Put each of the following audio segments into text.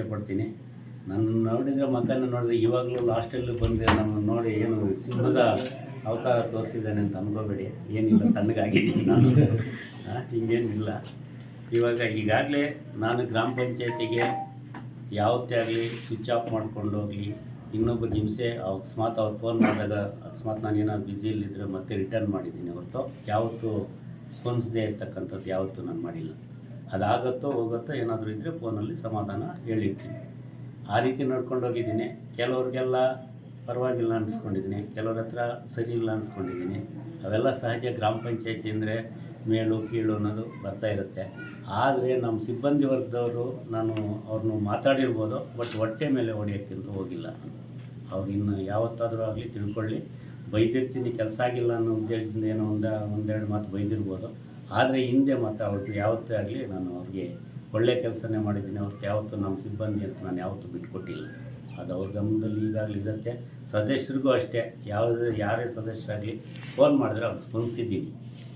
ಒಂದೆರಡು ಮಾತು ಹೇಳಲು ಇಚ್ಛೆ ಪಡ್ತೀನಿ. ನನ್ನ ನೋಡಿದ್ರೆ ಮಕ್ಕಳನ್ನ ನೋಡಿದ್ರೆ ಇವಾಗಲೂ ಲಾಸ್ಟಲ್ಲಿ ಬಂದರೆ ನಮ್ಮನ್ನು ನೋಡಿ ಏನು ಸಿಂಹದ ಅವತಾರ ತೋರಿಸಿದ್ದಾನೆ ಅಂತ ಅನ್ಕೋಬೇಡಿ. ಏನಿಲ್ಲ, ತಣ್ಣಗಾಗಿದ್ದೀನಿ ನಾನು. ಹಿಂಗೇನಿಲ್ಲ. ಇವಾಗ ಈಗಾಗಲೇ ನಾನು ಗ್ರಾಮ ಪಂಚಾಯತಿಗೆ ಯಾವತ್ತೇ ಆಗಲಿ ಸ್ವಿಚ್ ಆಫ್ ಮಾಡ್ಕೊಂಡು ಹೋಗಲಿ, ಇನ್ನೊಬ್ಬ ಹಿಂಸೆ, ಅಕಸ್ಮಾತ್ ಅವ್ರು ಫೋನ್ ಮಾಡಿದಾಗ ಅಕಸ್ಮಾತ್ ನಾನು ಏನಾದ್ರು ಬ್ಯುಸಿಯಲ್ಲಿದ್ದರೆ ಮತ್ತೆ ರಿಟರ್ನ್ ಮಾಡಿದ್ದೀನಿ ಹೊರತು ಯಾವತ್ತೂ ಸ್ಪಂದಿಸದೇ ಇರ್ತಕ್ಕಂಥದ್ದು ಯಾವತ್ತೂ ನಾನು ಮಾಡಿಲ್ಲ. ಅದಾಗತ್ತೋ ಹೋಗುತ್ತೋ ಏನಾದರೂ ಇದ್ದರೆ ಫೋನಲ್ಲಿ ಸಮಾಧಾನ ಹೇಳಿರ್ತೀನಿ. ಆ ರೀತಿ ನಡ್ಕೊಂಡು ಹೋಗಿದ್ದೀನಿ. ಕೆಲವ್ರಿಗೆಲ್ಲ ಪರವಾಗಿಲ್ಲ ಅನ್ನಿಸ್ಕೊಂಡಿದ್ದೀನಿ ಕೆಲವ್ರ ಹತ್ರ ಸರಿ ಇಲ್ಲ ಅನ್ನಿಸ್ಕೊಂಡಿದ್ದೀನಿ ಅವೆಲ್ಲ ಸಹಜ ಗ್ರಾಮ ಪಂಚಾಯತಿ ಅಂದರೆ ಮೇಲು, ಕೀಳು ಅನ್ನೋದು ಬರ್ತಾ ಇರುತ್ತೆ. ಆದರೆ ನಮ್ಮ ಸಿಬ್ಬಂದಿ ವರ್ಗದವರು ನಾನು ಅವ್ರನ್ನ ಮಾತಾಡಿರ್ಬೋದು, ಬಟ್ ಹೊಟ್ಟೆ ಮೇಲೆ ಹೊಡೆಯೋಕ್ಕಿಂತ ಹೋಗಿಲ್ಲ. ಅವ್ರು ಇನ್ನು ಯಾವತ್ತಾದರೂ ಆಗಲಿ ತಿಳ್ಕೊಳ್ಳಿ. ಬೈದಿರ್ತೀನಿ, ಕೆಲಸ ಆಗಿಲ್ಲ ಅನ್ನೋ ಉದ್ದೇಶದಿಂದ ಏನೋ ಒಂದು, ಒಂದೆರಡು ಮಾತು ಬೈದಿರ್ಬೋದು. ಆದರೆ ಹಿಂದೆ ಮತ್ತು ಅವ್ರಿಗೆ ಯಾವತ್ತೇ ಆಗಲಿ ನಾನು ಅವ್ರಿಗೆ ಒಳ್ಳೆ ಕೆಲಸನೇ ಮಾಡಿದ್ದೀನಿ ಅವ್ರಿಗೆ ಯಾವತ್ತೂ ನಮ್ಮ ಸಿಬ್ಬಂದಿ ಅಂತ ನಾನು ಯಾವತ್ತೂ ಬಿಟ್ಕೊಟ್ಟಿಲ್ಲ. ಅದು ಅವ್ರ ಗಮನದಲ್ಲಿ ಈಗಾಗಲೇ ಇರುತ್ತೆ. ಸದಸ್ಯರಿಗೂ ಅಷ್ಟೇ. ಯಾವುದೇ ಯಾರೇ ಸದಸ್ಯರಾಗಲಿ ಫೋನ್ ಮಾಡಿದ್ರೆ ಅವ್ರು ಸ್ಪಂದಿಸಿದ್ದೀನಿ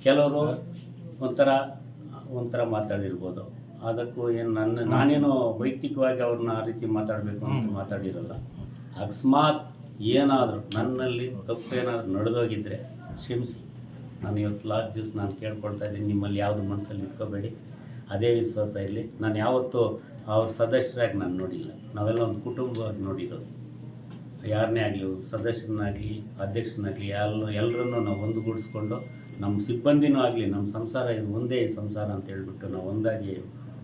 ಕೆಲವರು ಒಂಥರ ಒಂಥರ ಮಾತಾಡಿರ್ಬೋದು. ಅದಕ್ಕೂ ಏನು ನನ್ನ ನಾನೇನು ವೈಯಕ್ತಿಕವಾಗಿ ಅವ್ರನ್ನ ಆ ರೀತಿ ಮಾತಾಡಬೇಕು ಅಂತ ಮಾತಾಡಿರಲ್ಲ. ಅಕಸ್ಮಾತ್ ಏನಾದರೂ ನನ್ನಲ್ಲಿ ತಪ್ಪು ಏನಾದರೂ ನಡೆದೋಗಿದ್ದರೆ ಕ್ಷಮಿಸಿ. ನಾನು ಇವತ್ತು ಲಾಸ್ಟ್ ದಿವಸ ನಾನು ಕೇಳ್ಕೊಳ್ತಾ ಇದ್ದೀನಿ ನಿಮ್ಮಲ್ಲಿ ಯಾವುದು ಮನಸ್ಸಲ್ಲಿ ಇಟ್ಕೋಬೇಡಿ. ಅದೇ ವಿಶ್ವಾಸ ಇರಲಿ. ನಾನು ಯಾವತ್ತೂ ಅವ್ರ ಸದಸ್ಯರಾಗಿ ನಾನು ನೋಡಿಲ್ಲ. ನಾವೆಲ್ಲ ಒಂದು ಕುಟುಂಬವಾಗಿ ನೋಡಿರೋದು ಯಾರನ್ನೇ ಆಗಲಿ ಸದಸ್ಯರನ್ನಾಗಲಿ ಅಧ್ಯಕ್ಷನಾಗಲಿ ಎಲ್ಲ ಎಲ್ಲರನ್ನೂ ನಾವು ಒಂದುಗೂಡಿಸ್ಕೊಂಡು ನಮ್ಮ ಸಿಬ್ಬಂದಿನೂ ಆಗಲಿ ನಮ್ಮ ಸಂಸಾರ ಇದು ಒಂದೇ ಸಂಸಾರ ಅಂತ ಹೇಳ್ಬಿಟ್ಟು ನಾವು ಒಂದಾಗಿ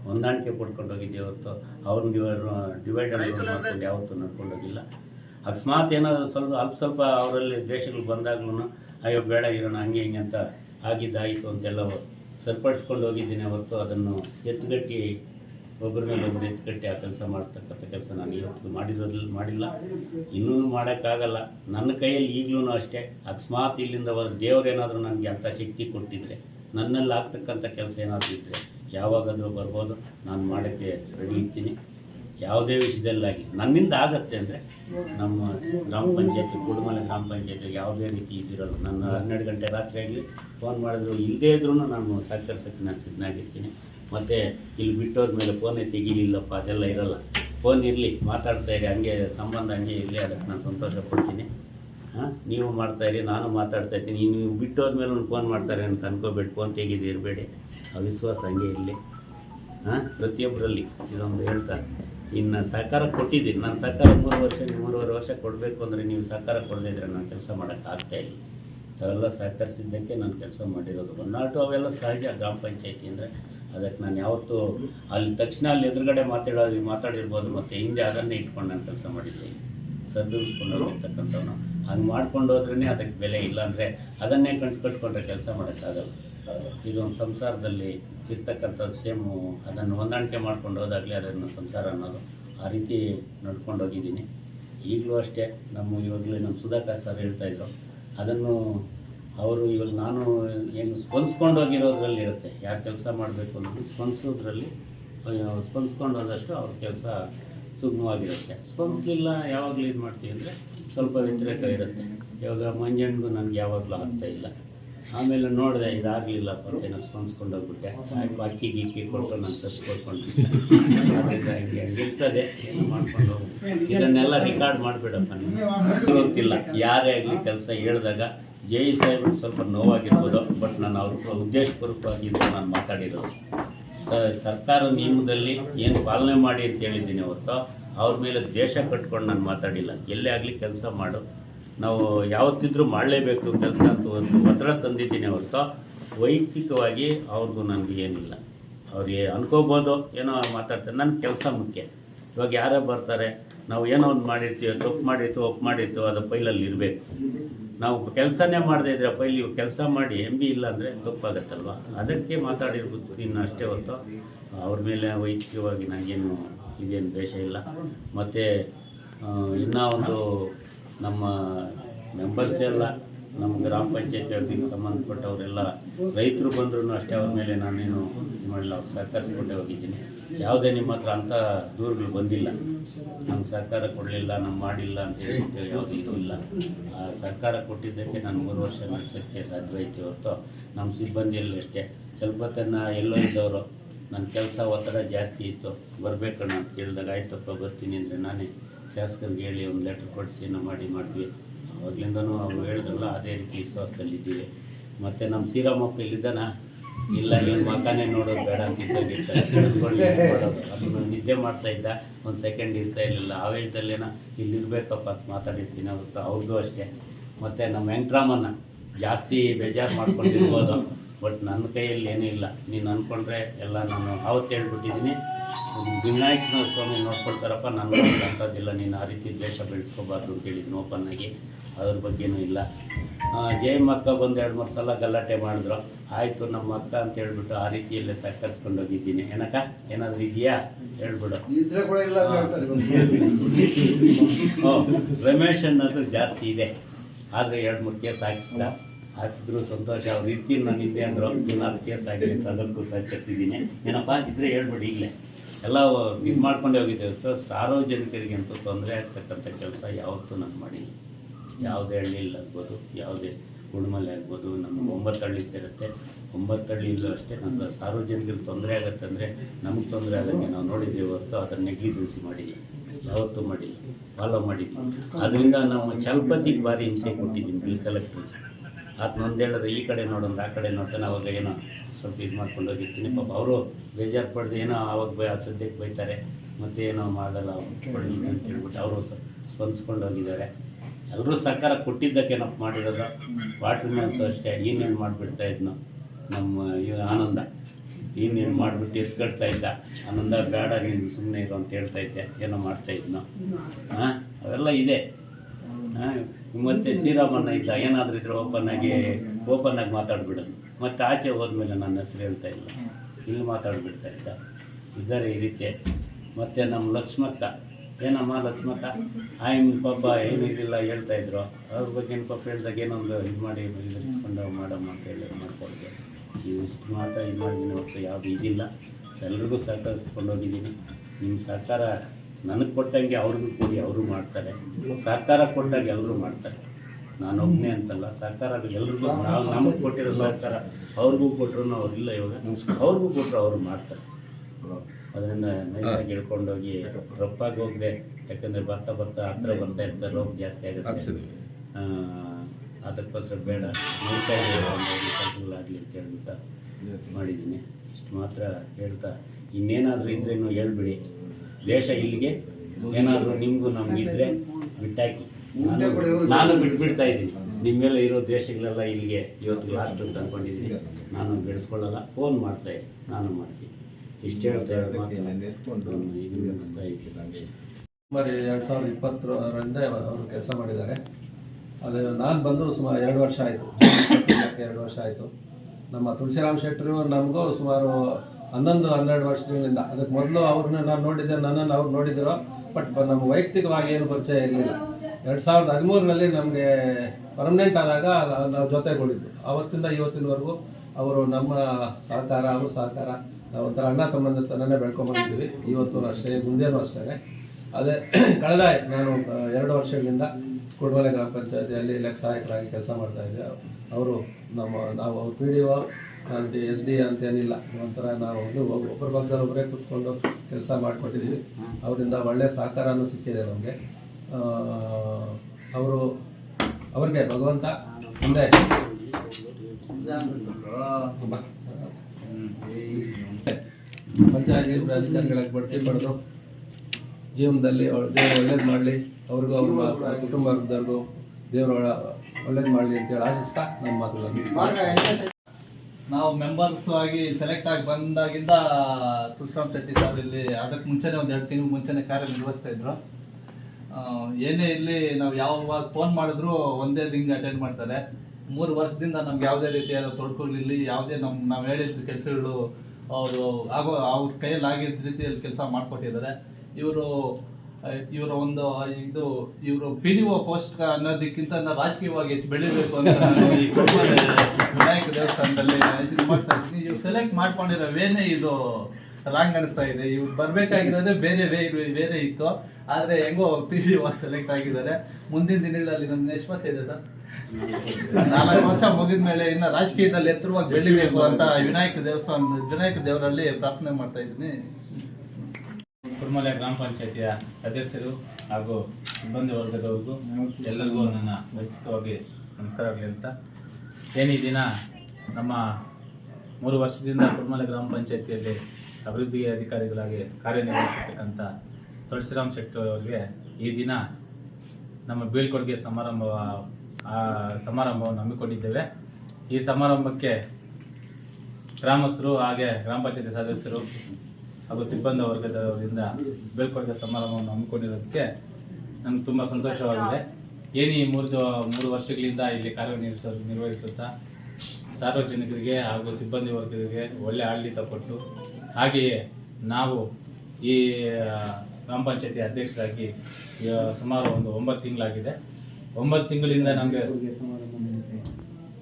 ಹೊಂದಾಣಿಕೆ ಪಡ್ಕೊಂಡು ಹೋಗಿದ್ದೆ ಹೊರತು ಅವ್ರನ್ನ ಡಿವೈಡ್ ಮಾಡ್ಕೊಂಡು ಯಾವತ್ತೂ ನಡ್ಕೊಂಡೋಗಿಲ್ಲ ಅಕಸ್ಮಾತ್ ಏನಾದರೂ ಸ್ವಲ್ಪ ಅಲ್ಪ ಸ್ವಲ್ಪ ಅವರಲ್ಲಿ ದ್ವೇಷಗಳು ಬಂದಾಗ್ಲೂ ಅಯ್ಯೋ ಬೇಡ ಇರೋಣ, ಹಂಗೆ ಹಿಂಗೆ ಅಂತ ಆಗಿದ್ದಾಯಿತು ಅಂತೆಲ್ಲ ಸರಿಪಡಿಸ್ಕೊಂಡು ಹೋಗಿದ್ದೀನಿ ಹೊರತು ಅದನ್ನು ಎತ್ತುಗಟ್ಟಿ ಒಬ್ಬರ ಮೇಲೆ ಒಬ್ಬರು ಎತ್ತುಗಟ್ಟಿ ಆ ಕೆಲಸ ಮಾಡ್ತಕ್ಕಂಥ ಕೆಲಸ ನಾನು ಇವತ್ತು ಮಾಡಿರೋದ್ರಲ್ಲಿ ಮಾಡಿಲ್ಲ. ಇನ್ನೂ ಮಾಡೋಕ್ಕಾಗಲ್ಲ. ನನ್ನ ಕೈಯಲ್ಲಿ ಈಗಲೂ ಅಷ್ಟೇ. ಅಕಸ್ಮಾತ್ ಇಲ್ಲಿಂದ ಹೋದ್ರೆ ದೇವರೇನಾದರೂ ನನಗೆ ಅಂಥ ಶಕ್ತಿ ಕೊಟ್ಟಿದ್ರೆ, ನನ್ನಲ್ಲಿ ಆಗ್ತಕ್ಕಂಥ ಕೆಲಸ ಏನಾದರೂ ಇದ್ದರೆ ಯಾವಾಗಾದರೂ ಬರ್ಬೋದು. ನಾನು ಮಾಡೋಕ್ಕೆ ರೆಡಿ ಇರ್ತೀನಿ. ಯಾವುದೇ ವಿಷಯದಲ್ಲಾಗಿ ನನ್ನಿಂದ ಆಗತ್ತೆ ಅಂದರೆ ನಮ್ಮ ಗ್ರಾಮ ಪಂಚಾಯತಿ, ಕೂಡಮಲೆ ಗ್ರಾಮ ಪಂಚಾಯತಿಗೆ ಯಾವುದೇ ರೀತಿ ಇದಿರೋದು ನನ್ನ ಹನ್ನೆರಡು ಗಂಟೆ ರಾತ್ರಿ ಆಗಲಿ ಫೋನ್ ಮಾಡಿದ್ರು ಇಲ್ಲದೇ ಇದ್ರೂ ನಾನು ಸಹಕರಿಸೋಕ್ಕೆ ನಾನು ಸಿದ್ಧನಾಗಿರ್ತೀನಿ. ಮತ್ತು ಇಲ್ಲಿ ಬಿಟ್ಟೋದ ಮೇಲೆ ಫೋನೇ ತೆಗೀಲಿಲ್ಲಪ್ಪ, ಅದೆಲ್ಲ ಇರಲ್ಲ. ಫೋನ್ ಇರಲಿ, ಮಾತಾಡ್ತಾ ಇರಿ, ಹಂಗೆ ಸಂಬಂಧ ಹಂಗೆ ಇರಲಿ, ಅದಕ್ಕೆ ನಾನು ಸಂತೋಷ ಪಡ್ತೀನಿ. ಹಾಂ, ನೀವು ಇರಿ, ನಾನು ಮಾತಾಡ್ತಾ ಇರ್ತೀನಿ. ನೀವು ಬಿಟ್ಟೋದ್ಮೇಲೆ ಒಂದು ಫೋನ್ ಮಾಡ್ತಾರೆ ಅಂತ ಅನ್ಕೋಬೇಡಿ ಫೋನ್ ತೆಗೀದಿರಬೇಡಿ. ಅವಿಶ್ವಾಸ ಹಂಗೆ ಇರಲಿ. ಹಾಂ ಪ್ರತಿಯೊಬ್ಬರಲ್ಲಿ ಇದೊಂದು ಹೇಳ್ತಾರೆ. ಇನ್ನು ಸಹಕಾರ ಕೊಟ್ಟಿದ್ದೀನಿ ನಾನು ಸಹಕಾರ ಮೂರು ವರ್ಷ, ಮೂರುವರೆ ವರ್ಷ ಕೊಡಬೇಕು ಅಂದರೆ ನೀವು ಸಹಕಾರ ಕೊಡದಿದ್ರೆ ನಾನು ಕೆಲಸ ಮಾಡೋಕ್ಕೆ ಆಗ್ತಾ ಇಲ್ಲ. ಅವೆಲ್ಲ ಸಹಕರಿಸಿದ್ದಕ್ಕೆ ನಾನು ಕೆಲಸ ಮಾಡಿರೋದು. ಒನ್ನಾಟು ಅವೆಲ್ಲ ಸಹಜ ಗ್ರಾಮ ಪಂಚಾಯತಿ ಅಂದರೆ ಅದಕ್ಕೆ ನಾನು ಯಾವತ್ತೂ ಅಲ್ಲಿ ತಕ್ಷಣ ಅಲ್ಲಿ ಎದುರುಗಡೆ ಮಾತಾಡೋ, ಮಾತಾಡಿರ್ಬೋದು ಮತ್ತು ಹಿಂದೆ ಅದನ್ನೇ ಇಟ್ಕೊಂಡು ನಾನು ಕೆಲಸ ಮಾಡಿದ್ದೆ. ಸರಿದೂಗಿಸ್ಕೊಂಡು ಹೋಗಿರ್ತಕ್ಕಂಥವ್ನು. ಹಂಗೆ ಮಾಡ್ಕೊಂಡು ಹೋದ್ರೇ ಅದಕ್ಕೆ ಬೆಲೆ ಇಲ್ಲ ಅಂದರೆ ಅದನ್ನೇ ಕಂಡು ಕಟ್ಕೊಂಡ್ರೆ ಕೆಲಸ ಮಾಡೋಕ್ಕಾಗಲ್ಲ. ಇದೊಂದು ಸಂಸಾರದಲ್ಲಿ ಇರ್ತಕ್ಕಂಥದ್ದು ಸೇಮು ಅದನ್ನು ಹೊಂದಾಣಿಕೆ ಮಾಡ್ಕೊಂಡು ಹೋದಾಗಲೇ ಅದನ್ನು ಸಂಸಾರ ಅನ್ನೋದು ಆ ರೀತಿ ನಡ್ಕೊಂಡು ಹೋಗಿದ್ದೀನಿ. ಈಗಲೂ ಅಷ್ಟೇ, ನಮ್ಮ ಇವಾಗಲೇ ನಮ್ಮ ಸುಧಾಕರ್ ಸರ್ ಹೇಳ್ತಾಯಿದ್ರು ಅದನ್ನು ಅವರು ಇವಾಗ ನಾನು ಏನು ಸ್ಪಂದಿಸ್ಕೊಂಡು ಹೋಗಿರೋದ್ರಲ್ಲಿ ಇರುತ್ತೆ. ಯಾರು ಕೆಲಸ ಮಾಡಬೇಕು ಅನ್ನೋದು ಸ್ಪಂದಿಸೋದ್ರಲ್ಲಿ ಸ್ಪಂದಿಸ್ಕೊಂಡು ಹೋದಷ್ಟು ಅವ್ರ ಕೆಲಸ ಸುಗಮವಾಗಿರುತ್ತೆ. ಸ್ಪಂದಿಸ್ಲಿಲ್ಲ, ಯಾವಾಗಲೂ ಇದು ಮಾಡ್ತೀವಿ ಅಂದರೆ ಸ್ವಲ್ಪ ವ್ಯತಿರೇಕ ಇರುತ್ತೆ. ಇವಾಗ ಮಂಜಣ್ಣಗೂ ನನಗೆ ಯಾವಾಗಲೂ ಆಗ್ತಾಯಿಲ್ಲ ಆಮೇಲೆ ನೋಡಿದೆ ಇದಾಗಲಿಲ್ಲ ಏನೋ ಸ್ಪಂದಿಸ್ಕೊಂಡು ಹೋಗ್ಬಿಟ್ಟೆ ಆಯ್ತು ಅಕ್ಕಿ ಗಿಕ್ಕಿ ಕೊಟ್ಟು ನಾನು ಸರ್ಚ್ ಕೊಡ್ಕೊಂಡು ಹಂಗಿರ್ತದೆ ಏನು ಮಾಡ್ಕೊಂಡು. ಇದನ್ನೆಲ್ಲ ರೆಕಾರ್ಡ್ ಮಾಡಿಬಿಡಪ್ಪ ಗೊತ್ತಿಲ್ಲ. ಯಾರೇ ಆಗಲಿ ಕೆಲಸ ಹೇಳಿದಾಗ ಜೈ ಸಾಹೇಬ್ರು ಸ್ವಲ್ಪ ನೋವಾಗಿರ್ಬೋದು. ಬಟ್ ನಾನು ಅವ್ರ ಉದ್ದೇಶಪೂರ್ವಕವಾಗಿ ನಾನು ಮಾತಾಡಿರೋದು. ಸರ್ಕಾರ ನಿಯಮದಲ್ಲಿ ಏನು ಪಾಲನೆ ಮಾಡಿ ಅಂತ ಹೇಳಿದ್ದೀನಿ ಹೊರತು ಅವ್ರ ಮೇಲೆ ದೇಶ ಕಟ್ಕೊಂಡು ನಾನು ಮಾತಾಡಿಲ್ಲ. ಎಲ್ಲೇ ಆಗಲಿ ಕೆಲಸ ಮಾಡು. ನಾವು ಯಾವತ್ತಿದ್ರೂ ಮಾಡಲೇಬೇಕು ಕೆಲಸ ಅಂತ ಒಂದು ಒತ್ತಡ ತಂದಿದ್ದೀನಿ ಹೊರತು ವೈಯಕ್ತಿಕವಾಗಿ ಅವ್ರಿಗೂ ನನಗೆ ಏನಿಲ್ಲ. ಅವ್ರಿಗೆ ಅನ್ಕೋಬೋದು, ಏನೋ ಮಾತಾಡ್ತಾರೆ. ನನ್ನ ಕೆಲಸ ಮುಖ್ಯ. ಇವಾಗ ಯಾರೇ ಬರ್ತಾರೆ, ನಾವು ಏನೋ ಒಂದು ಮಾಡಿರ್ತೀವಿ, ತಪ್ಪು ಮಾಡಿರ್ತೀವಿ, ಒಪ್ಪು ಮಾಡಿರ್ತೀವಿ ಅದು ಫೈಲಲ್ಲಿ ಇರಬೇಕು. ನಾವು ಕೆಲಸನೇ ಮಾಡದೇ ಇದ್ರೆ ಫೈಲ್ ಕೆಲಸ ಮಾಡಿ ಎಂ ಬಿ ಇಲ್ಲ ಅಂದರೆ ತಪ್ಪಾಗತ್ತಲ್ವ? ಅದಕ್ಕೆ ಮಾತಾಡಿರ್ಬೋದು ಇನ್ನು ಅಷ್ಟೇ ಹೊತ್ತು ಅವ್ರ ಮೇಲೆ ವೈಯಕ್ತಿಕವಾಗಿ ನನಗೇನು ಇದೇನು ದ್ವೇಷ ಇಲ್ಲ. ಮತ್ತು ಇನ್ನೂ ಒಂದು ನಮ್ಮ ಮೆಂಬರ್ಸ್ ಎಲ್ಲ, ನಮ್ಮ ಗ್ರಾಮ ಪಂಚಾಯತಿ ಅವ್ರಿಗೆ ಸಂಬಂಧಪಟ್ಟವರೆಲ್ಲ, ರೈತರು ಬಂದರೂ ಅಷ್ಟೇ ಅವ್ರ ಮೇಲೆ ನಾನೇನು ಇದು ಮಾಡಿಲ್ಲ, ಅವ್ರು ಸಹಕರಿಸಿಕೊಂಡೇ ಹೋಗಿದ್ದೀನಿ. ಯಾವುದೇ ನಿಮ್ಮ ಹತ್ರ ಅಂಥ ದೂರುಗಳು ಬಂದಿಲ್ಲ. ನಮ್ಮ ಸರ್ಕಾರ ಕೊಡಲಿಲ್ಲ ನಮ್ಮ ಮಾಡಿಲ್ಲ ಅಂತ ಹೇಳ್ಬಿಟ್ಟು ಯಾವುದು ಇದು ಇಲ್ಲ. ಆ ಸರ್ಕಾರ ಕೊಟ್ಟಿದ್ದಕ್ಕೆ ನಾನು ಮೂರು ವರ್ಷ ನಡೆಸೋಕ್ಕೆ ಐತಿ ಹೊರತು, ನಮ್ಮ ಸಿಬ್ಬಂದಿಯಲ್ಲಿ ಅಷ್ಟೇ. ಸ್ವಲ್ಪ ತನ್ನ ಎಲ್ಲೋ ಇದ್ದವರು, ನನ್ನ ಕೆಲಸ ಒತ್ತಡ ಜಾಸ್ತಿ ಇತ್ತು, ಬರಬೇಕಣ್ಣ ಅಂತ ಕೇಳಿದಾಗ, ಆಯ್ತಪ್ಪ, ಬರ್ತೀನಿ ಅಂದರೆ ನಾನೇ ಶಾಸಕರಿಗೆ ಹೇಳಿ ಒಂದು ಲೆಟ್ರ್ ಕೊಡಿಸಿ ನಾವು ಮಾಡಿ, ಮಾಡ್ತೀವಿ. ಅವಾಗಲಿಂದ ಅವ್ರು ಹೇಳಿದ್ರಲ್ಲ, ಅದೇ ರೀತಿ ವಿಶ್ವಾಸದಲ್ಲಿದ್ದೀವಿ. ಮತ್ತು ನಮ್ಮ ಶ್ರೀರಾಮಪ್ಪ ಇಲ್ಲಿದ್ದಾನ? ಇಲ್ಲ, ಏನು ಮಕಾನೇ ನೋಡೋದು ಬೇಡ ಅಂತ ಅದನ್ನು ನಿದ್ದೆ ಮಾಡ್ತಾ ಇದ್ದ, ಒಂದು ಸೆಕೆಂಡ್ ಇರ್ತಾ ಇರಲಿಲ್ಲ. ಆ ಇಲ್ಲಿ ಇರಬೇಕಪ್ಪ ಅಂತ ಮಾತಾಡಿರ್ತೀನಿ ಅವತ್ತು ಅವ್ರದ್ದು ಅಷ್ಟೇ. ಮತ್ತು ನಮ್ಮ ವೆಂಕಟರಾಮನ್ನ ಜಾಸ್ತಿ ಬೇಜಾರು ಮಾಡ್ಕೊಂಡಿರ್ಬೋದು. ಬಟ್ ನನ್ನ ಕೈಯಲ್ಲಿ ಏನೂ ಇಲ್ಲ. ನೀನು ಅಂದ್ಕೊಂಡ್ರೆ ಎಲ್ಲ ನಾನು ಆವತ್ತು ಹೇಳ್ಬಿಟ್ಟಿದ್ದೀನಿ. ವಿನಾಯಕನ ಸ್ವಾಮಿ ನೋಡ್ಕೊಳ್ತಾರಪ್ಪ ನಾನು ಅಂಥದ್ದಿಲ್ಲ ನೀನು ಆ ರೀತಿ ದ್ವೇಷ ಬೆಳೆಸ್ಕೋಬಾರ್ದು ಅಂತ ಹೇಳಿದ್ನು ಓಪನ್ ಆಗಿ ಅದ್ರ ಬಗ್ಗೆನೂ ಇಲ್ಲ. ಜೈ ಜಯಮ್ಮ ಅಕ್ಕ ಬಂದು ಎರಡು ಮೂರು ಸಲ ಗಲಾಟೆ ಮಾಡಿದ್ರು. ಆಯಿತು ನಮ್ಮ ಅಕ್ಕ ಅಂತ ಹೇಳ್ಬಿಟ್ಟು ಆ ರೀತಿಯಲ್ಲೇ ಸಹಕರಿಸ್ಕೊಂಡು ಹೋಗಿದ್ದೀನಿ. ಏನಕ್ಕ ಏನಾದರೂ ಇದೆಯಾ? ಹೇಳ್ಬಿಡು. ಹ್ಞೂ ರಮೇಶ್ ಅನ್ನೋದು ಜಾಸ್ತಿ ಇದೆ. ಆದರೆ ಎರಡು ಮೂರು ಕೇಸ್ ಹಾಕಿಸ್ದ. ಹಾಕ್ಸಿದ್ರು ಸಂತೋಷ. ಅವ್ರ ರೀತಿ ನಾನು ಹಿಂದೆ ಅಂದರು. ಇನ್ನು ಅದು ಕೇಸ್ ಆಗಿದೆ ಅಂತ ಅದಕ್ಕೂ ಸಹಕರಿಸಿದ್ದೀನಿ. ಏನಪ್ಪ ಇದ್ರೆ ಹೇಳ್ಬಿಡಿ ಈಗಲೇ. ಎಲ್ಲ ಇದು ಮಾಡ್ಕೊಂಡೇ ಹೋಗಿದ್ದೇವೆ ಸೊ ಸಾರ್ವಜನಿಕರಿಗೆ ಅಂತೂ ತೊಂದರೆ ಆಗ್ತಕ್ಕಂಥ ಕೆಲಸ ಯಾವತ್ತೂ ನಾನು ಮಾಡಿಲ್ಲ. ಯಾವುದೇ ಹಳ್ಳಿಯಲ್ಲಿ ಆಗ್ಬೋದು ಯಾವುದೇ ಗುಣಮಲೆ ಆಗ್ಬೋದು ನಮ್ಮ ಒಂಬತ್ತು ಹಳ್ಳಿ ಸೇರುತ್ತೆ. ಒಂಬತ್ತು ಹಳ್ಳಿಯಲ್ಲೂ ಅಷ್ಟೇ ನಮ್ಮ ಸಾರ್ವಜನಿಕರಿಗೆ ತೊಂದರೆ ಆಗುತ್ತೆ ಅಂದರೆ ನಮಗೆ ತೊಂದರೆ ಆದಂಗೆ ನಾವು ನೋಡಿದ್ದೇವೆ ಹೊರತು ಅದನ್ನು ನೆಗ್ಲಿಜೆನ್ಸಿ ಮಾಡಿಲ್ಲ. ಯಾವತ್ತೂ ಮಾಡಿಲ್ಲ. ಫಾಲೋ ಮಾಡಿಲ್ಲ ಅದರಿಂದ ನಾವು ಚಲಪತಿಗೆ ಭಾರಿ ಹಿಂಸೆ ಕೊಟ್ಟಿದ್ದೀನಿ ಬಿಲ್ ಕಲೆಕ್ಟ್ರಿಗೆ. ಅದನ್ನೊಂದು ಹೇಳಿದ್ರೆ ಈ ಕಡೆ ನೋಡೋಣ ಆ ಕಡೆ ನೋಡ್ತಾನೆ ಅವಾಗ ಏನೋ ಸ್ವಲ್ಪ ಇದು ಮಾಡ್ಕೊಂಡು ಹೋಗಿರ್ತೀನಿ. ಪಾಪ ಅವರು ಬೇಜಾರು ಪಡೆದು ಏನೋ ಆವಾಗ ಬೈ ಸದ್ಯಕ್ಕೆ ಬೈತಾರೆ ಮತ್ತೆ ಏನೋ ಮಾಡಲ್ಲ ಕೊಡಿ ಅಂತ ಹೇಳ್ಬಿಟ್ಟು ಅವರು ಸ್ಪಂದಿಸ್ಕೊಂಡು ಹೋಗಿದ್ದಾರೆ. ಎಲ್ಲರೂ ಸರ್ಕಾರ ಕೊಟ್ಟಿದ್ದಕ್ಕೇನಪ್ಪ ಮಾಡಿರೋದು. ವಾಟರ್ ಮ್ಯಾನ್ಸು ಅಷ್ಟೇ ಇನ್ನೇನು ಮಾಡಿಬಿಡ್ತಾ ಇದ್ನು ನಮ್ಮ ಇವ ಆನಂದ. ಇನ್ನೇನು ಮಾಡಿಬಿಟ್ಟು ಎಸ್ಕಟ್ತಾ ಇದ್ದ. ಆನಂದ ಬೇಡ ನೀನು ಸುಮ್ಮನೆ ಇರು ಅಂತ ಹೇಳ್ತಾ ಇದ್ದೆ. ಏನೋ ಮಾಡ್ತಾ ಇದ್ನು. ಹಾಂ ಅವೆಲ್ಲ ಇದೆ. ಹಾಂ ಮತ್ತೆ ಶ್ರೀರಾಮಣ್ಣ ಇದ್ದ, ಏನಾದರೂ ಇದ್ರೆ ಓಪನ್ ಆಗಿ ಓಪನ್ ಆಗಿ ಮಾತಾಡ್ಬಿಡೋದು ಮತ್ತೆ ಆಚೆ ಹೋದ್ಮೇಲೆ ನನ್ನ ಹೆಸರು ಹೇಳ್ತಾ ಇಲ್ಲ. ಇಲ್ಲಿ ಮಾತಾಡ್ಬಿಡ್ತಾ ಇದ್ದ. ಇದ್ದಾರೆ ಈ ರೀತಿ. ಮತ್ತು ನಮ್ಮ ಲಕ್ಷ್ಮಕ್ಕ. ಏನಮ್ಮ ಲಕ್ಷ್ಮಕ್ಕ? ಆಯಮ್ ಪಾಪ ಏನಿದಿಲ್ಲ ಹೇಳ್ತಾ ಇದ್ರು. ಅವ್ರ ಬಗ್ಗೆ ಏನು ಪಾಪ ಹೇಳ್ದಾಗ ಏನೊಂದು ಇದು ಮಾಡಿ ಎದುರಿಸ್ಕೊಂಡು ಮಾಡಮ್ಮ ಅಂತ ಹೇಳಿ ಮಾಡ್ಕೊಳ್ತೀವಿ ನೀವು ಇಷ್ಟು ಮಾತ್ರ ಇದು ಮಾಡಿದ್ದೀನಿ ಯಾವುದು ಇದಿಲ್ಲ. ಎಲ್ರಿಗೂ ಸಹಕರಿಸ್ಕೊಂಡು ಹೋಗಿದ್ದೀನಿ. ನಿಮ್ಮ ಸಹಕಾರ ನನಗೆ ಕೊಟ್ಟಂಗೆ ಅವ್ರಿಗೂ ಕೊಡಿ ಅವರು ಮಾಡ್ತಾರೆ. ಸರ್ಕಾರ ಕೊಟ್ಟಾಗ ಎಲ್ಲರೂ ಮಾಡ್ತಾರೆ. ನಾನು ಒಬ್ಬನೇ ಅಂತಲ್ಲ ಸರ್ಕಾರ ಎಲ್ರಿಗೂ ನಾವು ನಮಗೆ ಕೊಟ್ಟಿರೋ ಸರ್ಕಾರ ಅವ್ರಿಗೂ ಕೊಟ್ಟರು ಅವ್ರು ಇಲ್ಲ ಇವಾಗ ಅವ್ರಿಗೂ ಕೊಟ್ಟರು ಅವರು ಮಾಡ್ತಾರೆ. ಅದರಿಂದ ನೈಸಾಗಿ ಹಿಡ್ಕೊಂಡೋಗಿ ರಪ್ಪಾಗಿ ಹೋಗದೆ ಯಾಕಂದರೆ ಬರ್ತಾ ಬರ್ತಾ ಹತ್ರ ಬರ್ತಾ ಇರ್ತಾರೆ ರೋಗ ಜಾಸ್ತಿ ಆಗುತ್ತೆ. ಅದಕ್ಕೋಸ್ಕರ ಬೇಡ. ನೈಸಾಗಿ ಕೆಲಸಗಳಾಗಲಿ ಅಂತ ಹೇಳ್ಬಿಟ್ಟು ಮಾಡಿದ್ದೀನಿ. ಇಷ್ಟು ಮಾತ್ರ ಹೇಳ್ತಾ ಇನ್ನೇನಾದರೂ ಇದ್ರೇನು ಹೇಳ್ಬಿಡಿ. ದೇಶ ಇಲ್ಲಿಗೆ ಏನಾದರೂ ನಿಮಗೂ ನಮಗಿದ್ರೆ ಬಿಟ್ಟಾಕಿ. ನಾನು ನಾನು ಬಿಟ್ಬಿಡ್ತಾ ಇದ್ದೀನಿ. ನಿಮ್ಮೆಲ್ಲ ಮೇಲೆ ಇರೋ ದೇಶಗಳೆಲ್ಲ ಇಲ್ಲಿಗೆ ಇವತ್ತು ಲಾಸ್ಟ್ ಅಂತ ಅಂದ್ಕೊಂಡಿದ್ದೀನಿ ನಾನು ಬೆಳೆಸ್ಕೊಳ್ಳಲ್ಲ. ಫೋನ್ ಮಾಡ್ತಾ ಇದ್ದೀನಿ. ನಾನು ಮಾಡ್ತೀನಿ. ಇಷ್ಟು ಹೇಳ್ತಾ ಸುಮಾರು ಎರಡು ಸಾವಿರದ ಇಪ್ಪತ್ತರಿಂದ ಅವರು ಕೆಲಸ ಮಾಡಿದ್ದಾರೆ. ಅದು ನಾನು ಬಂದು ಸುಮಾರು ಎರಡು ವರ್ಷ ಆಯಿತು. ಎರಡು ವರ್ಷ ಆಯಿತು. ನಮ್ಮ ತುಳಸಿರಾಮ್ ಶೆಟ್ಟರು ನಮಗೂ ಸುಮಾರು ಹನ್ನೊಂದು, ಹನ್ನೆರಡು ವರ್ಷದಿಂದ ಅದಕ್ಕೆ ಮೊದಲು ಅವ್ರನ್ನ ನಾನು ನೋಡಿದ್ದೆ, ನನ್ನನ್ನು ಅವ್ರು ನೋಡಿದ್ರು. ಬಟ್ ನಮ್ಮ ವೈಯಕ್ತಿಕವಾಗಿ ಏನು ಪರಿಚಯ ಇರಲಿಲ್ಲ. ಎರಡು ಸಾವಿರದ ಹದಿಮೂರರಲ್ಲಿ ನಮಗೆ ಪರ್ಮನೆಂಟ್ ಆದಾಗ ನಾವು- ಜೊತೆಗೊಳಿದ್ದು ಆವತ್ತಿಂದ ಇವತ್ತಿನವರೆಗೂ ಅವರು ನಮ್ಮ ಸಹಕಾರ, ಅವ್ರ ಸಹಕಾರ, ನಾವು ಒಂಥರ ಅಣ್ಣ ತಮ್ಮನ ತನ್ನೇ ಬೆಳ್ಕೊಂಬಂದಿದ್ವಿ ಇವತ್ತು ಅಷ್ಟೇ, ಮುಂದೇನೂ ಅಷ್ಟೇ. ಅದೇ ಕಳೆದ ನಾನು ಎರಡು ವರ್ಷಗಳಿಂದ ಕುಡ್ಮಲೆ ಗ್ರಾಮ ಪಂಚಾಯತಿಯಲ್ಲಿ ಲೆಕ್ಕ ಸಹಾಯಕರಾಗಿ ಕೆಲಸ ಮಾಡ್ತಾ ಇದ್ದೆ. ಅವರು ನಮ್ಮ, ನಾವು ಅವ್ರ ಪಿ ಡಿ ಒ ನಾನು ಎಸ್ ಡಿ ಅಂತೇನಿಲ್ಲ ಒಂಥರ ನಾವು ಒಂದು ಒಬ್- ಒಬ್ಬರ ಪಕ್ಕದಲ್ಲಿ ಒಬ್ಬರೇ ಕೂತ್ಕೊಂಡು ಕೆಲಸ ಮಾಡಿಕೊಟ್ಟಿದ್ದೀವಿ ಅವರಿಂದ ಒಳ್ಳೆಯ ಸಹಕಾರನೂ ಸಿಕ್ಕಿದೆ ನಮಗೆ. ಅವರು, ಅವ್ರಿಗೆ ಭಗವಂತ ಮುಂದೆ. ಪಂಚಾಯತಿ ಅಧಿಕಾರಿಗಳಿಗೆ ಬಡ್ತಿ ಪಡೆದು ಜೀವನದಲ್ಲಿ ದೇವರು ಒಳ್ಳೇದು ಮಾಡಲಿ, ಅವ್ರಿಗೂ ಅವ್ರ ಕುಟುಂಬದವ್ರಿಗೂ ದೇವರು ಒಳ್ಳೇದು ಮಾಡಲಿ ಅಂತೇಳಿ ಆಶಿಸ್ತಾ ನಮ್ಮ ಮಾತುಗಳನ್ನು ನಾವು ಮೆಂಬರ್ಸ್ ಆಗಿ ಸೆಲೆಕ್ಟ್ ಆಗಿ ಬಂದಾಗಿಂದ ತುಳಸಿರಾಮ್ ಶೆಟ್ಟಿ ಸರ್ ಇಲ್ಲಿ ಅದಕ್ಕೆ ಮುಂಚೆನೆ ಒಂದು ಎರಡು ತಿಂಗಳು ಮುಂಚೆನೆ ಕಾರ್ಯನಿರ್ವಹಿಸ್ತಾ ಇದ್ರು. ಏನೇ ಇಲ್ಲಿ ನಾವು ಯಾವಾಗ ಫೋನ್ ಮಾಡಿದ್ರು ಒಂದೇ ರಿಂಗ್ ಅಟೆಂಡ್ ಮಾಡ್ತಾರೆ. ಮೂರು ವರ್ಷದಿಂದ ನಮ್ಗೆ ಯಾವುದೇ ರೀತಿಯಾದ ತೊಡ್ಕೊಳ್ಳಿ ಯಾವುದೇ ನಮ್ಮ ನಾವು ಹೇಳಿದ ಕೆಲಸಗಳು ಅವರು ಆಗೋ, ಅವ್ರ ಕೈಯಲ್ಲಿ ಆಗಿದ್ದ ರೀತಿಯಲ್ಲಿ ಕೆಲಸ ಮಾಡಿಕೊಟ್ಟಿದ್ದಾರೆ. ಇವರು ಇವರ ಒಂದು ಇದು, ಇವರು ಪಿ ಡಿ ಒ ಪೋಸ್ಟ್ ಅನ್ನೋದಕ್ಕಿಂತ ರಾಜಕೀಯವಾಗಿ ಹೆಚ್ಚು ಬೆಳಿಬೇಕು ಅಂತ ನಾನು ಈ ವಿನಾಯಕ ದೇವಸ್ಥಾನದಲ್ಲಿ ಮಾಡ್ತಾ ಇದ್ದೀನಿ. ಇವ್ರು ಸೆಲೆಕ್ಟ್ ಮಾಡ್ಕೊಂಡಿರೋ ವೇನೇ ಇದು ರಾಂಗ್ ಅನಿಸ್ತಾ ಇದೆ. ಇವ್ರು ಬರಬೇಕಾಗಿರೋದೇ ಬೇರೆ ವೇ ಬೇರೆ ಇತ್ತು. ಆದರೆ ಹೆಂಗೋ ಪಿ ಡಿ ಒ ಸೆಲೆಕ್ಟ್ ಆಗಿದ್ದಾರೆ. ಮುಂದಿನ ದಿನಗಳಲ್ಲಿ ನಮ್ಗೆ ವಿಶ್ವಾಸ ಇದೆ ಸರ್. ನಾಲ್ಕು ವರ್ಷ ಮುಗಿದ ಮೇಲೆ ಇನ್ನು ರಾಜಕೀಯದಲ್ಲಿ ಎತ್ತರವಾಗಿ ಬೆಳಿಬೇಕು ಅಂತ ವಿನಾಯಕ ದೇವಸ್ಥಾನ, ವಿನಾಯಕ ದೇವರಲ್ಲಿ ಪ್ರಾರ್ಥನೆ ಮಾಡ್ತಾ ಇದ್ದೀನಿ. ಕುರ್ಮಲೆ ಗ್ರಾಮ ಪಂಚಾಯತಿಯ ಸದಸ್ಯರು ಹಾಗೂ ಸಿಬ್ಬಂದಿ ವರ್ಗದವರಿಗೂ ಎಲ್ಲರಿಗೂ ನನ್ನ ವೈಯಕ್ತಿಕವಾಗಿ ನಮಸ್ಕಾರಗಳು ಅಂತ. ಏನು ಈ ದಿನ ನಮ್ಮ ಮೂರು ವರ್ಷದಿಂದ ಕುರ್ಮಲೆ ಗ್ರಾಮ ಪಂಚಾಯತಿಯಲ್ಲಿ ಅಭಿವೃದ್ಧಿ ಅಧಿಕಾರಿಗಳಾಗಿ ಕಾರ್ಯನಿರ್ವಹಿಸಿರ್ತಕ್ಕಂಥ ತುಳಸಿರಾಮ್ ಶೆಟ್ಟಿ ಅವರಿಗೆ ಈ ದಿನ ನಮ್ಮ ಬೀಳ್ಕೊಡುಗೆ ಸಮಾರಂಭ ಸಮಾರಂಭವನ್ನು ಹಮ್ಮಿಕೊಂಡಿದ್ದೇವೆ. ಈ ಸಮಾರಂಭಕ್ಕೆ ಗ್ರಾಮಸ್ಥರು ಹಾಗೆ ಗ್ರಾಮ ಪಂಚಾಯತಿ ಸದಸ್ಯರು ಹಾಗೂ ಸಿಬ್ಬಂದಿ ವರ್ಗದವರಿಂದ ಬೀಳ್ಕೊಡುಗೆ ಸಮಾರಂಭವನ್ನು ಹಮ್ಮಿಕೊಂಡಿರೋದಕ್ಕೆ ನನಗೆ ತುಂಬ ಸಂತೋಷವಾಗಿದೆ. ಏನು ಈ ಮೂರು ಮೂರು ವರ್ಷಗಳಿಂದ ಇಲ್ಲಿ ಕಾರ್ಯನಿರ್ವಹಿಸ ನಿರ್ವಹಿಸುತ್ತಾ ಸಾರ್ವಜನಿಕರಿಗೆ ಹಾಗೂ ಸಿಬ್ಬಂದಿ ವರ್ಗರಿಗೆ ಒಳ್ಳೆ ಆಡಳಿತ ಕೊಟ್ಟು ಹಾಗೆಯೇ ನಾವು ಈ ಗ್ರಾಮ ಪಂಚಾಯತಿ ಅಧ್ಯಕ್ಷರಾಗಿ ಸುಮಾರು ಒಂದು ಒಂಬತ್ತು ತಿಂಗಳಾಗಿದೆ. ಒಂಬತ್ತು ತಿಂಗಳಿಂದ ನಮಗೆ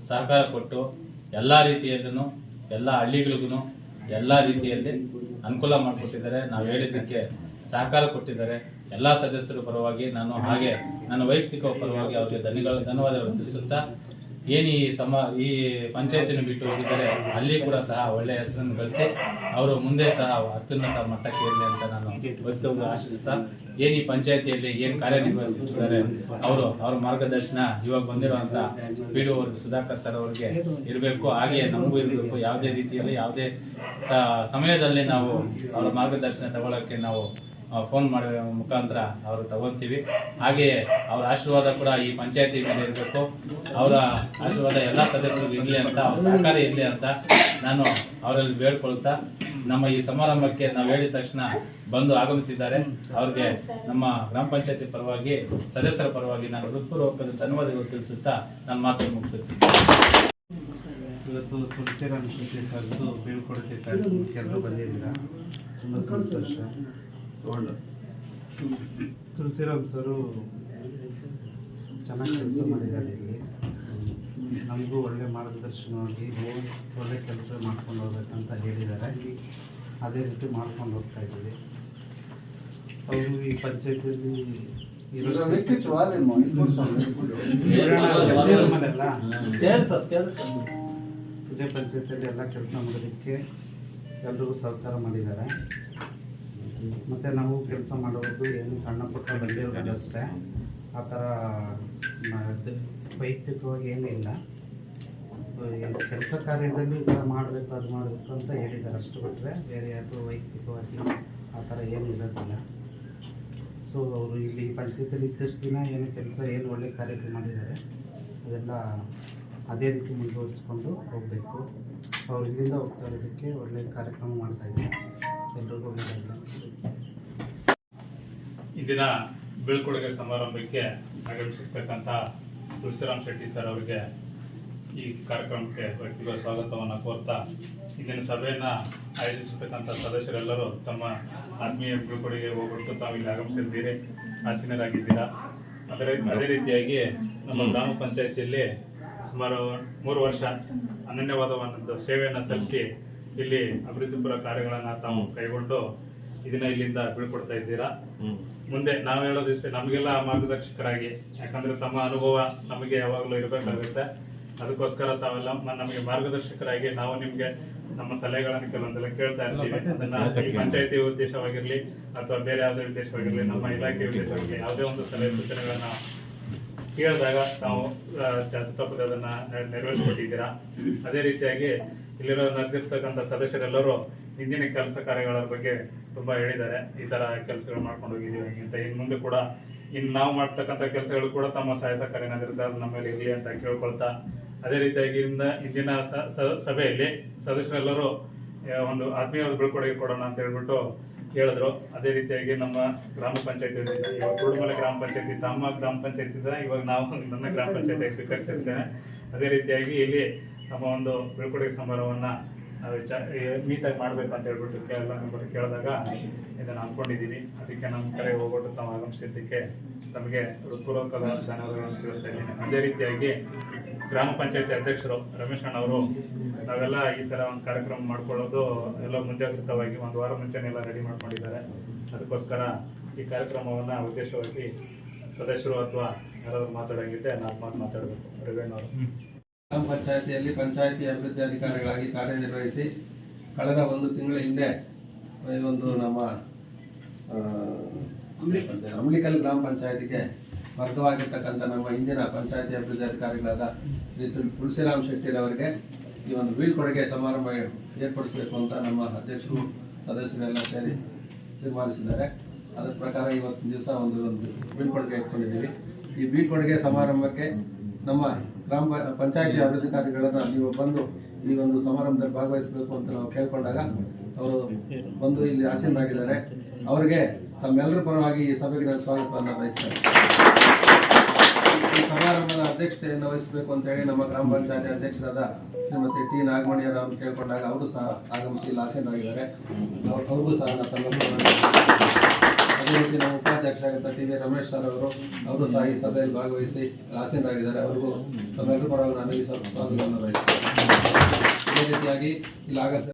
ಸಹಕಾರ ಕೊಟ್ಟು ಎಲ್ಲ ರೀತಿಯಲ್ಲೂ ಎಲ್ಲ ಹಳ್ಳಿಗಳಿಗೂ ಎಲ್ಲ ರೀತಿಯಲ್ಲಿ ಅನುಕೂಲ ಮಾಡಿಕೊಟ್ಟಿದ್ದಾರೆ. ನಾವು ಹೇಳಿದ್ದಕ್ಕೆ ಸಹಕಾರ ಕೊಟ್ಟಿದ್ದಾರೆ. ಎಲ್ಲ ಸದಸ್ಯರ ಪರವಾಗಿ ನಾನು ಹಾಗೆ ನನ್ನ ವೈಯಕ್ತಿಕ ಪರವಾಗಿ ಅವರಿಗೆ ಧನ್ಯವಾದ ಧನ್ಯವಾದಗಳು ತಿಳಿಸುತ್ತಾ ಏನು ಈ ಸಮ, ಈ ಪಂಚಾಯತಿನ ಬಿಟ್ಟು ಹೋಗಿದ್ದಾರೆ, ಅಲ್ಲಿ ಕೂಡ ಸಹ ಒಳ್ಳೆಯ ಹೆಸರನ್ನು ಗಳಿಸಿ ಅವರು ಮುಂದೆ ಸಹ ಅತ್ಯುನ್ನತ ಮಟ್ಟಕ್ಕೆ ಇರಲಿ ಅಂತ ನಾನು ಒಂದು ಆಶಿಸ್ತಾ, ಏನು ಈ ಪಂಚಾಯತಿಯಲ್ಲಿ ಏನು ಕಾರ್ಯನಿರ್ವಹಿಸುತ್ತಿದ್ದಾರೆ, ಅವರು, ಅವ್ರ ಮಾರ್ಗದರ್ಶನ ಇವಾಗ ಬಂದಿರುವಂಥ ಪಿ ಡಿ ಸುಧಾಕರ್ ಸರ್ ಅವರಿಗೆ ಇರಬೇಕು, ಹಾಗೆ ನಮಗೂ ಇರಬೇಕು, ಯಾವುದೇ ರೀತಿಯಲ್ಲಿ ಯಾವುದೇ ಸಮಯದಲ್ಲಿ ನಾವು ಅವರ ಮಾರ್ಗದರ್ಶನ ತಗೊಳ್ಳೋಕ್ಕೆ ನಾವು ಫೋನ್ ಮಾಡುವ ಮುಖಾಂತರ ಅವರು ತಗೊತೀವಿ. ಹಾಗೆಯೇ ಅವರ ಆಶೀರ್ವಾದ ಕೂಡ ಈ ಪಂಚಾಯತಿ ಮೇಲೆ ಇರಬೇಕು. ಅವರ ಆಶೀರ್ವಾದ ಎಲ್ಲ ಸದಸ್ಯರಿಗೂ ಇರಲಿ ಅಂತ, ಅವ್ರ ಸಹಕಾರ ಇರಲಿ ಅಂತ ನಾನು ಅವರಲ್ಲಿ ಬೇಡ್ಕೊಳ್ತಾ, ನಮ್ಮ ಈ ಸಮಾರಂಭಕ್ಕೆ ನಾವು ಹೇಳಿದ ತಕ್ಷಣ ಬಂದು ಆಗಮಿಸಿದ್ದಾರೆ. ಅವ್ರಿಗೆ ನಮ್ಮ ಗ್ರಾಮ ಪಂಚಾಯತಿ ಪರವಾಗಿ, ಸದಸ್ಯರ ಪರವಾಗಿ ನಾನು ಹೃತ್ಪೂರ್ವಕದ ಧನ್ಯವಾದಗಳು ತಿಳಿಸುತ್ತಾ ನನ್ನ ಮಾತು ಮುಗಿಸುತ್ತೀನಿ. ಇವತ್ತು ತುಳಸಿರಾಮ್ ಶೆಟ್ಟಿ ಸರ್ದು ಎಲ್ಲರೂ ಬಂದಿದ್ದೀರಾ? ತುಂಬ ಸಂತೋಷ. ತುಳಸಿರಾಮ್ ಸರು ಚೆನ್ನಾಗಿ ಕೆಲಸ ಮಾಡಿದ್ದಾರೆ ಇಲ್ಲಿ. ನಮಗೂ ಒಳ್ಳೆ ಮಾರ್ಗದರ್ಶನವಾಗಿ ಒಳ್ಳೆ ಕೆಲಸ ಮಾಡ್ಕೊಂಡು ಹೋಗ್ಬೇಕಂತ ಹೇಳಿದ್ದಾರೆ. ಅದೇ ರೀತಿ ಮಾಡ್ಕೊಂಡು ಹೋಗ್ತಾ ಇದ್ದೀವಿ. ಅವರು ಈ ಪಂಚಾಯತಿಯಲ್ಲಿ ಇದೇ ಪಂಚಾಯತಿಯಲ್ಲಿ ಎಲ್ಲ ಕೆಲಸ ಮಾಡೋದಕ್ಕೆ ಎಲ್ರಿಗೂ ಸಹಕಾರ ಮಾಡಿದ್ದಾರೆ. ಮತ್ತು ನಾವು ಕೆಲಸ ಮಾಡೋದು ಏನು ಸಣ್ಣ ಪುಟ್ಟ ಅಷ್ಟೇ. ಆ ಥರ ವೈಯಕ್ತಿಕವಾಗಿ ಏನೂ ಇಲ್ಲ. ಕೆಲಸ ಕಾರ್ಯದಲ್ಲಿ ಈ ಥರ ಮಾಡಬೇಕು, ಅದು ಮಾಡಬೇಕು ಅಂತ ಹೇಳಿದ್ದಾರೆ ಅಷ್ಟು ಬಿಟ್ಟರೆ ಬೇರೆ ಯಾರು ವೈಯಕ್ತಿಕವಾಗಿ ಆ ಥರ ಏನು ಇರೋದಿಲ್ಲ. ಸೊ ಅವರು ಇಲ್ಲಿ ಪಂಚಾಯತಿಯಲ್ಲಿ ಇದ್ದಷ್ಟು ದಿನ ಏನು ಕೆಲಸ, ಏನು ಒಳ್ಳೆ ಕಾರ್ಯಕ್ರಮ ಮಾಡಿದ್ದಾರೆ, ಅದೆಲ್ಲ ಅದೇ ರೀತಿ ಮುಂದುವರಿಸ್ಕೊಂಡು ಹೋಗಬೇಕು. ಅವ್ರು ಇಲ್ಲಿಂದ ಹೋಗ್ತಾ ಇರೋದಕ್ಕೆ ಒಳ್ಳೆ ಕಾರ್ಯಕ್ರಮ ಮಾಡ್ತಾ ಇದ್ದಾರೆ. ಎಲ್ರಿಗೂ ಇಂದಿನ ಬೀಳ್ಕೊಡುಗೆ ಸಮಾರಂಭಕ್ಕೆ ಆಗಮಿಸಿರ್ತಕ್ಕಂಥ ತುಳಸಿರಾಮ್ ಶೆಟ್ಟಿ ಸರ್ ಅವರಿಗೆ ಈ ಕಾರ್ಯಕ್ರಮಕ್ಕೆ ವ್ಯಕ್ತಿಗಳ ಸ್ವಾಗತವನ್ನು ಕೋರ್ತಾ ಇಂದಿನ ಸಭೆಯನ್ನು ಆಯೋಜಿಸಿರ್ತಕ್ಕಂಥ ಸದಸ್ಯರೆಲ್ಲರೂ ತಮ್ಮ ಆತ್ಮೀಯ ಬೀಳ್ಕೊಡುಗೆ ಹೋಗ್ಬಿಟ್ಟು ತಾವು ಇಲ್ಲಿ ಆಗಮಿಸಿದ್ದೀರಿ ಆಸೀನರಾಗಿದ್ದೀರಾ? ಅದರ ಅದೇ ರೀತಿಯಾಗಿ ನಮ್ಮ ಗ್ರಾಮ ಪಂಚಾಯತಿಯಲ್ಲಿ ಸುಮಾರು ಮೂರು ವರ್ಷ ಅನನ್ಯವಾದ ಒಂದು ಸೇವೆಯನ್ನು ಸಲ್ಲಿಸಿ ಇಲ್ಲಿ ಅಭಿವೃದ್ಧಿಪರ ಕಾರ್ಯಗಳನ್ನ ತಾವು ಕೈಗೊಂಡು ಇದನ್ನ ಇಲ್ಲಿಂದ ಬೀಳ್ಕೊಡ್ತಾ ಇದ್ದೀರಾ? ಮುಂದೆ ನಾವು ಹೇಳೋದು ಇಷ್ಟೇ ನಮಗೆಲ್ಲ ಮಾರ್ಗದರ್ಶಕರಾಗಿ ಯಾಕಂದ್ರೆ ತಮ್ಮ ಅನುಭವ ನಮಗೆ ಯಾವಾಗಲೂ ಇರಬೇಕಾಗುತ್ತೆ. ಅದಕ್ಕೋಸ್ಕರ ತಾವೆಲ್ಲ ನಮಗೆ ಮಾರ್ಗದರ್ಶಕರಾಗಿ ನಾವು ನಿಮ್ಗೆ ನಮ್ಮ ಸಲಹೆಗಳನ್ನು ಕೆಲವೊಂದೆಲ್ಲ ಕೇಳ್ತಾ ಇರ್ತೀವಿ. ಅದನ್ನ ಪಂಚಾಯತಿ ಉದ್ದೇಶವಾಗಿರ್ಲಿ ಅಥವಾ ಬೇರೆ ಯಾವುದೇ ಉದ್ದೇಶವಾಗಿರ್ಲಿ ನಮ್ಮ ಇಲಾಖೆ ಉದ್ದೇಶವಾಗಿ ಯಾವುದೇ ಒಂದು ಸಲಹೆ ಸೂಚನೆಗಳನ್ನ ಕೇಳಿದಾಗ ತಾವು ಜಾಸ್ತಿ ತಪ್ಪದೆ ಅದನ್ನ ನೆರವೇರಿಸ್ಕೊಟ್ಟಿದ್ದೀರಾ? ಅದೇ ರೀತಿಯಾಗಿ ಇಲ್ಲಿರೋ ನಡೆದಿರ್ತಕ್ಕಂಥ ಸದಸ್ಯರೆಲ್ಲರೂ ಹಿಂದಿನ ಕೆಲಸ ಕಾರ್ಯಗಳ ಬಗ್ಗೆ ತುಂಬ ಹೇಳಿದ್ದಾರೆ. ಈ ತರ ಕೆಲಸಗಳು ಮಾಡ್ಕೊಂಡು ಹೋಗಿದ್ದೀವಿ ಅಂತ. ಇನ್ನು ಮುಂದೆ ಕೂಡ ಇನ್ನು ನಾವು ಮಾಡ್ತಕ್ಕಂಥ ಕೆಲಸಗಳು ಕೂಡ ತಮ್ಮ ಸಹಾಯ ಸಹಕಾರ ಏನಾದಿರುತ್ತೆ ಅದು ನಮ್ಮಲ್ಲಿ ಇರಲಿ ಅಂತ ಕೇಳ್ಕೊಳ್ತಾ, ಅದೇ ರೀತಿಯಾಗಿ ಇಂದ ಇಂದಿನ ಸಭೆಯಲ್ಲಿ ಸದಸ್ಯರೆಲ್ಲರೂ ಒಂದು ಆತ್ಮೀಯ ಬೀಳ್ಕೊಡುಗೆ ಕೊಡೋಣ ಅಂತ ಹೇಳ್ಬಿಟ್ಟು ಹೇಳಿದ್ರು. ಅದೇ ರೀತಿಯಾಗಿ ನಮ್ಮ ಗ್ರಾಮ ಪಂಚಾಯತಿ ಇವಾಗ ಕುರುಡುಮಲೆ ಗ್ರಾಮ ಪಂಚಾಯತಿ, ತಮ್ಮ ಗ್ರಾಮ ಪಂಚಾಯತಿ ಇವಾಗ ನಾವು ನನ್ನ ಗ್ರಾಮ ಪಂಚಾಯತಿ ಸ್ವೀಕರಿಸಿರ್ತೇನೆ ಅದೇ ರೀತಿಯಾಗಿ ಇಲ್ಲಿ ನಮ್ಮ ಒಂದು ಬೀಳ್ಕೊಡುಗೆ ಸಮಾರಂಭವನ್ನ ನಾವು ಚ ನೀಟಾಗಿ ಮಾಡ್ಬೇಕು ಅಂತ ಹೇಳ್ಬಿಟ್ಟು ಎಲ್ಲ ನಮ್ಮನ್ನು ಕೇಳಿದಾಗ ಇದನ್ನು ಅಂದ್ಕೊಂಡಿದ್ದೀನಿ ಅದಕ್ಕೆ ನಮ್ಮ ಕಡೆ ಹೋಗ್ಬಿಟ್ಟು ತಾವು ಆಗಮಿಸಿದ್ದಕ್ಕೆ ತಮಗೆ ಹೃತ್ಪೂರ್ವಕದ ಧನ್ಯವಾದಗಳನ್ನು ತಿಳಿಸ್ತಾ ಇದ್ದೀನಿ. ಅದೇ ರೀತಿಯಾಗಿ ಗ್ರಾಮ ಪಂಚಾಯತಿ ಅಧ್ಯಕ್ಷರು ರಮೇಶ್ ಅಣ್ಣವರು, ನಾವೆಲ್ಲ ಈ ತರ ಒಂದು ಕಾರ್ಯಕ್ರಮ ಮಾಡ್ಕೊಳ್ಳೋದು ಎಲ್ಲ ಮುಂಜಾಗ್ರತವಾಗಿ ಒಂದು ವಾರ ಮುಂಚೆನೆ ಎಲ್ಲ ರೆಡಿ ಮಾಡ್ಕೊಂಡಿದ್ದಾರೆ. ಅದಕ್ಕೋಸ್ಕರ ಈ ಕಾರ್ಯಕ್ರಮವನ್ನ ಉದ್ದೇಶವಾಗಿ ಸದಸ್ಯರು ಅಥವಾ ಯಾರಾದರೂ ಮಾತಾಡೋಂಗಿದ್ದೆ ನಾಲ್ಕು ಮಾತು ಮಾತಾಡಬೇಕು. ರೇವಣ್ಣ ಅವರು ಗ್ರಾಮ ಪಂಚಾಯತಿಯಲ್ಲಿ ಪಂಚಾಯತಿ ಅಭಿವೃದ್ಧಿ ಅಧಿಕಾರಿಗಳಾಗಿ ಕಾರ್ಯನಿರ್ವಹಿಸಿ ಕಳೆದ ಒಂದು ತಿಂಗಳ ಹಿಂದೆ ಈ ಒಂದು ನಮ್ಮ ಅಂಬ್ಲಿಕಲ್ ಗ್ರಾಮ ಪಂಚಾಯತಿಗೆ ವರ್ಗವಾಗಿರ್ತಕ್ಕಂಥ ನಮ್ಮ ಹಿಂದಿನ ಪಂಚಾಯತಿ ಅಭಿವೃದ್ಧಿ ಅಧಿಕಾರಿಗಳಾದ ಶ್ರೀ ತುಳಸಿರಾಮ್ ಶೆಟ್ಟಿರವರಿಗೆ ಈ ಒಂದು ಬೀಳ್ಕೊಡುಗೆ ಸಮಾರಂಭ ಏರ್ಪಡಿಸಬೇಕು ಅಂತ ನಮ್ಮ ಅಧ್ಯಕ್ಷರು ಸದಸ್ಯರೆಲ್ಲ ಸೇರಿ ತೀರ್ಮಾನಿಸಿದ್ದಾರೆ. ಅದರ ಪ್ರಕಾರ ಇವತ್ತಿನ ದಿವಸ ಒಂದು ಒಂದು ಬೀಳ್ಕೊಡುಗೆ ಇಟ್ಕೊಂಡಿದ್ದೀವಿ. ಈ ಬೀಳ್ಕೊಡುಗೆ ಸಮಾರಂಭಕ್ಕೆ ನಮ್ಮ ಗ್ರಾಮ ಪಂಚಾಯಿತಿ ಅಧಿಕಾರಿಗಳನ್ನ ನೀವು ಬಂದು ಈ ಒಂದು ಸಮಾರಂಭದಲ್ಲಿ ಭಾಗವಹಿಸಬೇಕು ಅಂತ ನಾವು ಕೇಳ್ಕೊಂಡಾಗ ಅವರು ಬಂದು ಇಲ್ಲಿ ಆಸೀನರಾಗಿದ್ದಾರೆ. ಅವರಿಗೆ ತಮ್ಮೆಲ್ಲರ ಪರವಾಗಿ ಈ ಸಭೆಗೆ ನಾನು ಸ್ವಾಗತವನ್ನು ಬಯಸ್ತೇನೆ. ಈ ಸಮಾರಂಭದ ಅಧ್ಯಕ್ಷತೆಯನ್ನು ವಹಿಸಬೇಕು ಅಂತ ಹೇಳಿ ನಮ್ಮ ಗ್ರಾಮ ಪಂಚಾಯತಿ ಅಧ್ಯಕ್ಷರಾದ ಶ್ರೀಮತಿ ಟಿ ನಾಗಮಣಿಯವರು ಕೇಳ್ಕೊಂಡಾಗ ಅವರು ಸಹ ಆಗಮಿಸಿ ಇಲ್ಲಿ ಆಸೀನರಾಗಿದ್ದಾರೆ. ಅವ್ರ- ಅವ್ರಿಗೂ ಸಹ ತಮ್ಮ ಅದೇ ನಮ್ಮ ಉಪಾಧ್ಯಕ್ಷರಾಗಿದ್ದ ಟಿ ವಿ ರಮೇಶ್ ಸರ್ ಅವರು ಅವರು ಸಹ ಈ ಸಭೆಯಲ್ಲಿ ಭಾಗವಹಿಸಿ ಆಸೀನರಾಗಿದ್ದಾರೆ. ಅವರಿಗೂ ತಮ್ಮೆಲ್ಲರೂ ಪರವಾಗಿ ನನಗೆ ಈ ಸ್ವಾಗತವನ್ನು ಬಯಸ್ತೇನೆ. ಇದೇ ರೀತಿಯಾಗಿ ಇಲ್ಲಿ ಆಗಮಿಸಿ